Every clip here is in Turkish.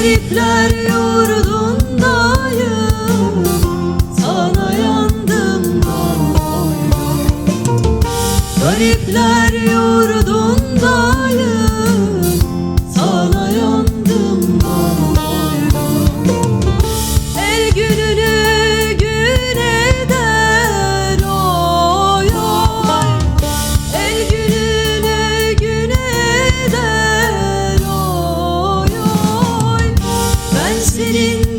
Garipler yurdundayım. city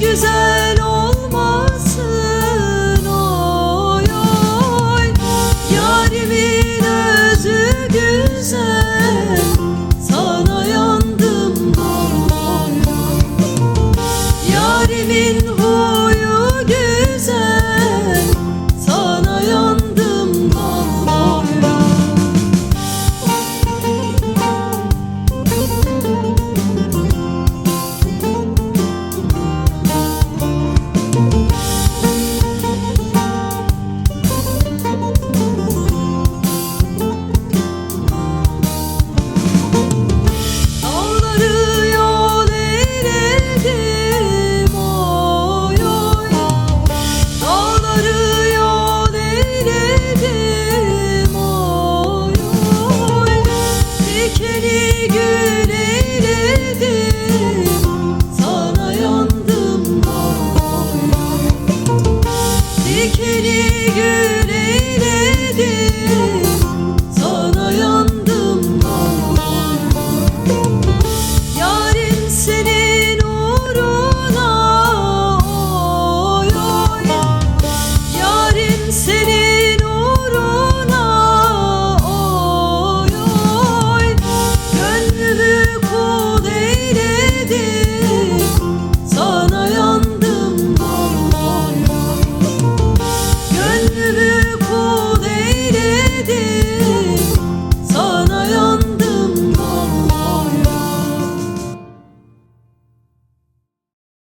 güzel olmasın oy oy. Yarimin özü güzel sana yandım oy Yarimin huy